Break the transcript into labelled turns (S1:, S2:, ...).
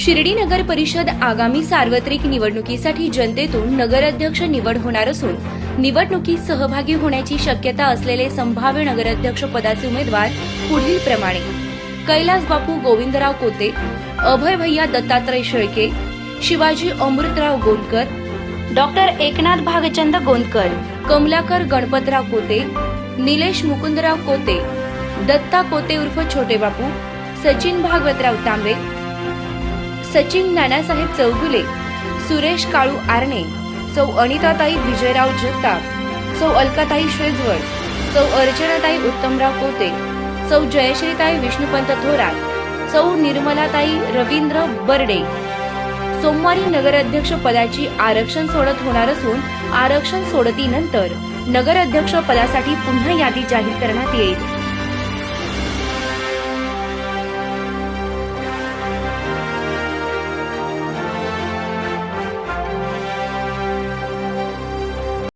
S1: शिर्डी नगर परिषद आगामी सार्वत्रिक निवडणुकीसाठी जनतेतून नगराध्यक्ष निवड होणार असून निवडणुकीत सहभागी होण्याची शक्यता असलेले संभाव्य नगराध्यक्ष पदाचे उमेदवार पुढील प्रमाणे. कैलास बापू गोविंदराव कोते अभय भैया दत्तात्रय शेळके शिवाजी अमृतराव गोंदकर डॉक्टर एकनाथ भागचंद गोंदकर कमलाकर गणपतराव कोते निलेश मुकुंदराव कोते दत्ता कोते उर्फ छोटे बापू सचिन भागवतराव तांबे सचिन नानासाहेब चौगुले सुरेश काळू आरणे सौ अनिताताई विजयराव जगताप सौ अलकाताई श्वेजवळ सौ अर्चनाताई उत्तमराव कोते सौ जयश्रीताई विष्णुपंत थोरात सौ निर्मलाताई रवींद्र बर्डे. सोमवारी नगराध्यक्ष पदाची आरक्षण सोडत होणार असून आरक्षण सोडतीनंतर नगराध्यक्ष पदासाठी पुन्हा यादी जाहीर करण्यात येईल.